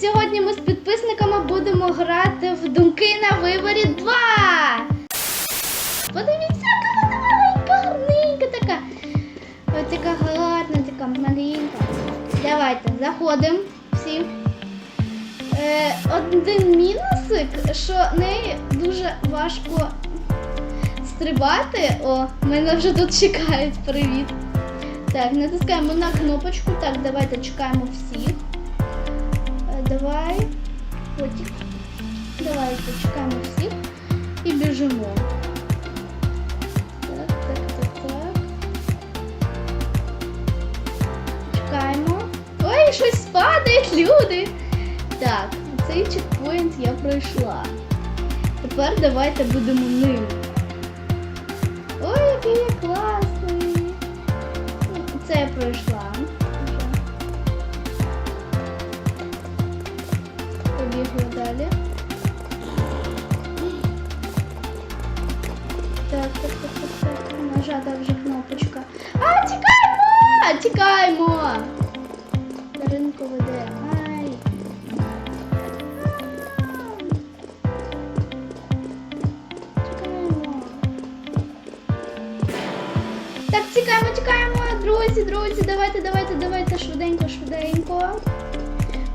Сьогодні ми з підписниками будемо грати в думки на виборі 2. Подивіться, яка вона маленька, гарненька така. Ось така гарна, така маленька. Давайте, заходимо всі. Е, один мінусик, що неї дуже важко стрибати. О, мене вже тут чекають. Привіт. Так, натискаємо на кнопочку. Так, давайте чекаємо всіх. Давай. Потік. Давай почекаємо всіх і біжимо. Так, так, так, так. Чекаємо. Ой, щось падає, люди. Так, цей чекпоінт я пройшла. Тепер давайте будемо ним. Так, тікаємо, тікаємо, друзі, друзі, давайте, давайте, давайте, швиденько, швиденько.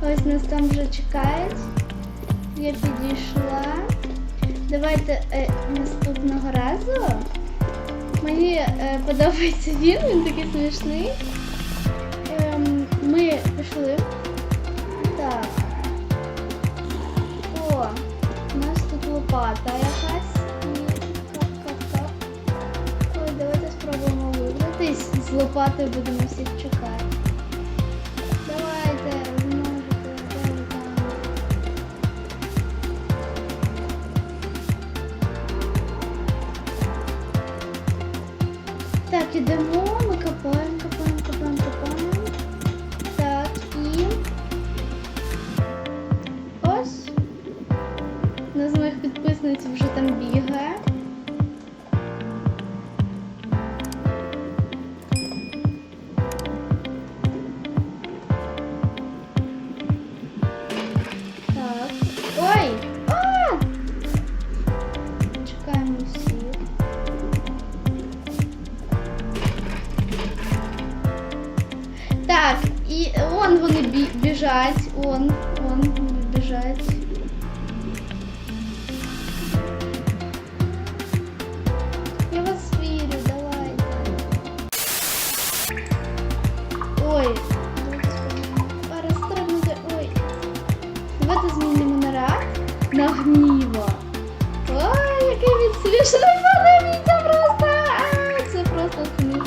Ось нас там вже чекають. Я підійшла. Давайте е, наступного разу. Мені е, подобається він, він такий смішний. Лопатою будемо всіх чекати. Давайте, ви там? Так, ідемо, ми копаємо, копаємо, копаємо, копаємо. Так, і ось. Одна з моїх підписниць вже там бігає. На гніва. Ой, який він смішний, подивіться просто! Це просто смішно.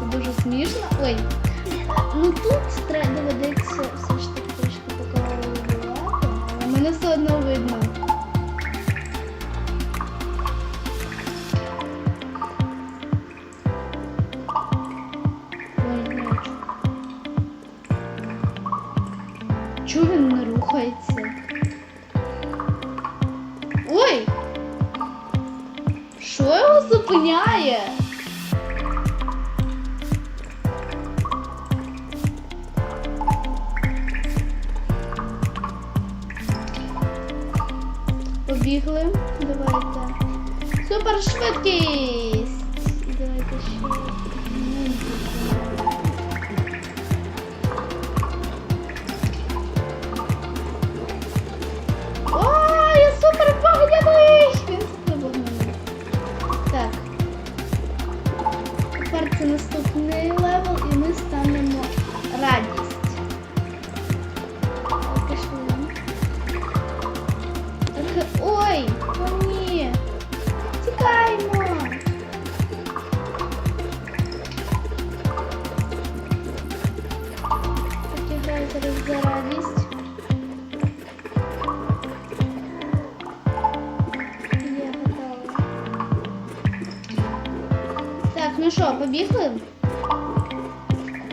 Це дуже смішно. Ой. Не? Ой! Що його зупиняє? Побігли. Давайте. Супер швидкість! Давайте ще.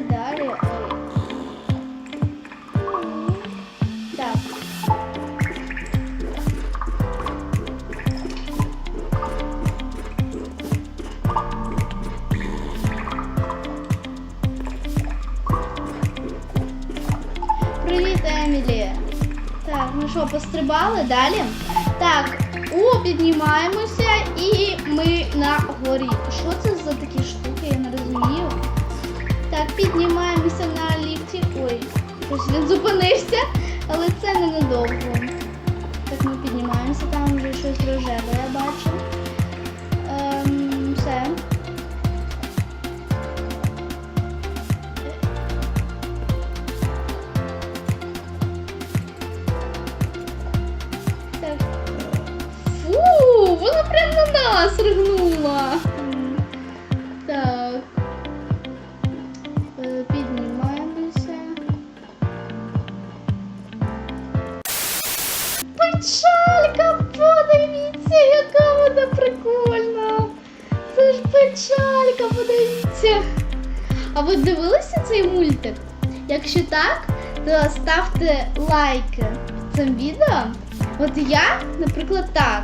Далі. Так. Ну що, пострибали далі? Так, о, піднімаємося і ми на горі. Що це за такі штуки? Не. Так, піднімаємося на ліфті. Ой, щось він зупинився, але це ненадовго. Так, ми піднімаємося, там вже щось рожеве, я бачу. Ем, все. Так. Фу, вона прям на нас ригнула. А ви дивилися цей мультик? Якщо так, то ставте лайки цим відео. От я, наприклад, так.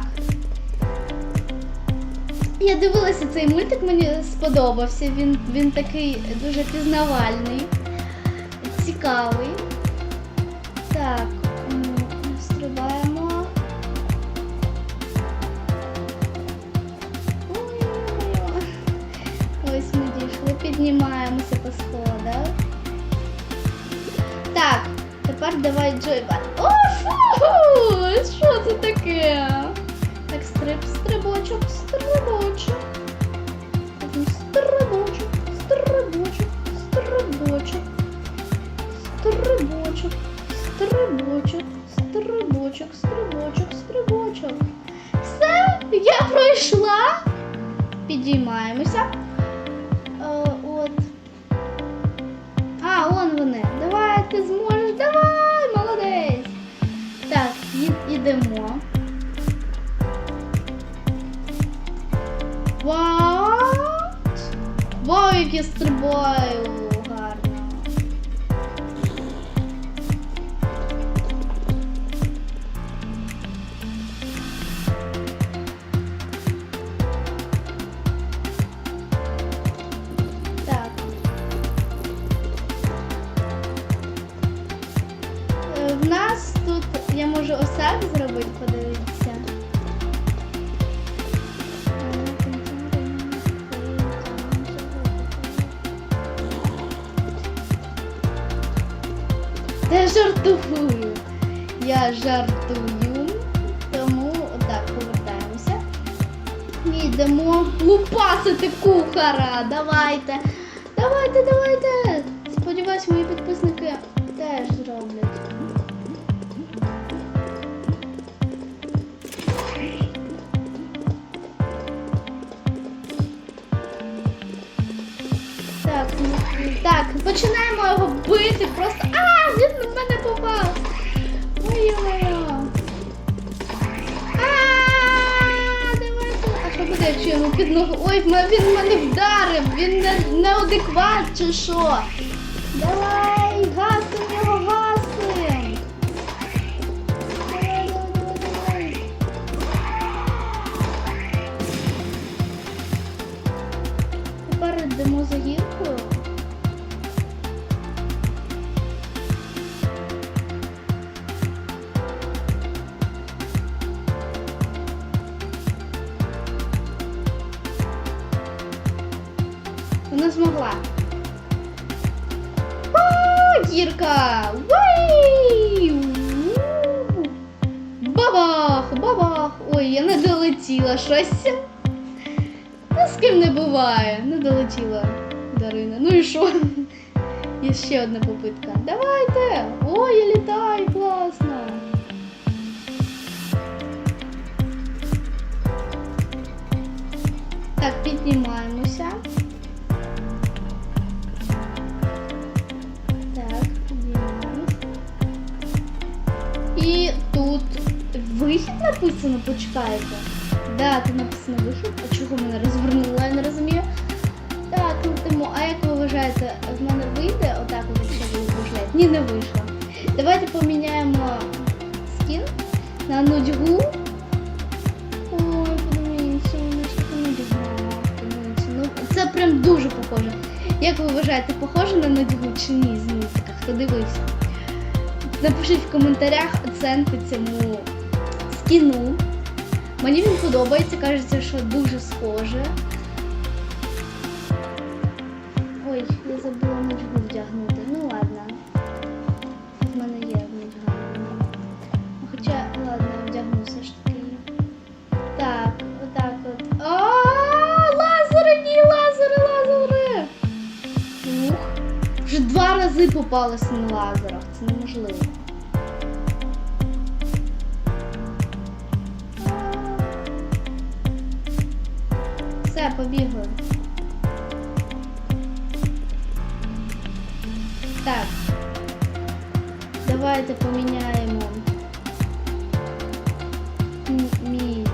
Я дивилася цей мультик, мені сподобався. Він, він такий дуже пізнавальний, цікавий. Так, піднімаємося по сходах. Так, тепер давай Джойбан. О, фу! Що це таке? Так, стриб, стрибочок, стрибочок. Потім Стрибочок, стрибочок, стрибочок. Стрибочок, стрибочок, стрибочок, стрибочок, стрибочок. Все, я пройшла. Підіймаємося. Вони. Давай, ти зможеш. Давай, молодець. Так, йдемо. Вау! Вау, як я стрибаю Я жартую. Я жартую. Тому отак повертаємося. Йдемо лупасити кухара. Давайте. Давайте, давайте. Сподіваюсь, мої підписники теж зроблять. Так, ну, так, починаємо його бити. Просто. А, Якщо йому під ногу? Ой, він мене вдарив. Він не, неадекват чи що? Давай, Уей! Бабах! Бабах! Ой, я не долетіла щось. Ну, з ким не буває. Не долетіла Дарина. Ну і що? Є ще одна попитка. Давайте! Ой, я літаю, класно! Так, піднімаємося. Вихід написано, почекайте. Да, тут написано вихід. А чого мене розвернуло, я не розумію. Так, летимо. А як ви вважаєте, в мене вийде отак, от, якщо ви вважаєте? Ні, не вийшло. Давайте поміняємо скін на нудьгу. Ой, подивіться. Ну, це прям дуже похоже. Як ви вважаєте, похоже на нудьгу чи ні з мультика? Хто дивився? Напишіть в коментарях оценку цьому скіну. Мені він подобається, кажеться, що дуже схоже. Ой, я забула нічого вдягнути. Ну ладно. В мене є вдягнення. Хоча, ладно, вдягну все ж таки. Так, отак от. А, лазери, ні, лазери, лазери. Ух. Вже два рази попалось на лазерах. Це неможливо. Давайте поміняємо мій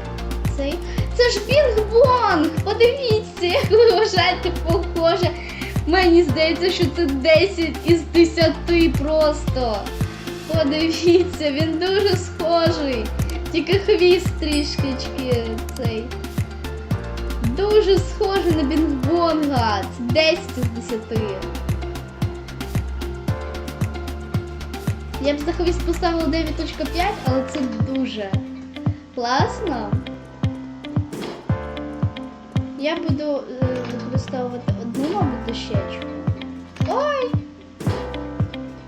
цей. Це ж Бінг-Бонг! Подивіться, як ви вважаєте, похоже. Мені здається, що це 10 із 10 просто. Подивіться, він дуже схожий. Тільки хвіст трішечки цей. Дуже схожий на Бінг-Бонга. Це 10 із 10. Я б за поставила 9.5, але це дуже класно. Я буду е, використовувати одну, мабуть, дощечку. Ой!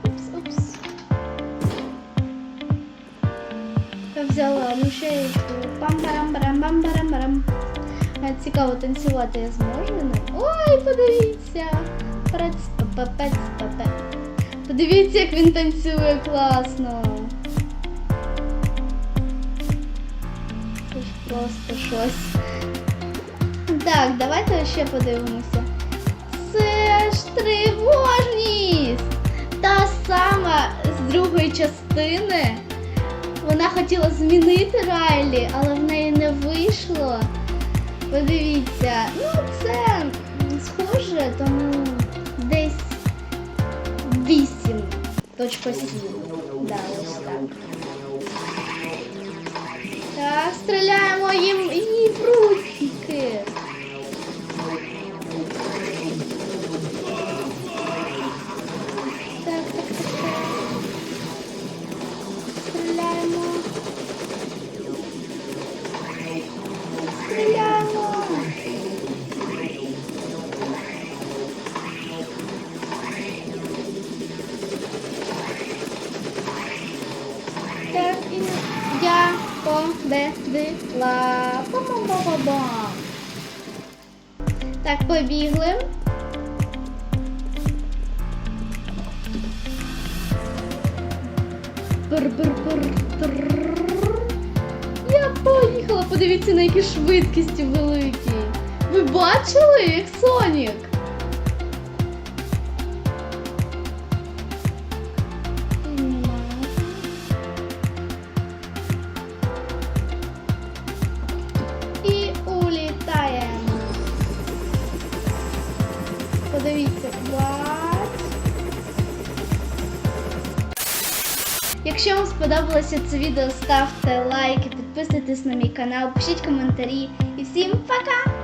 Упс, упс. Я взяла дощечку. Пам-парам-парам-пам-парам-парам. А, Цікаво, танцювати я зможу? Ой, подивіться! Прец-па-па-пец-па-па. Подивіться, як він танцює класно. Це ж просто щось. Так, давайте ще подивимося. Це ж тривожність! Та сама з другої частини. Вона хотіла змінити Райлі, але в неї не вийшло. Подивіться, ну це схоже, тому 8.7. Да, ось так. Так, стріляємо їм їй в. Победила. Ба-ба-ба-ба-ба. Так, побігли. Я поїхала. Подивіться, на які швидкісті великі. Ви бачили, як Сонік? Якщо вам сподобалося це відео, ставте лайки, підписуйтесь на мій канал, пишіть коментарі. І всім пока!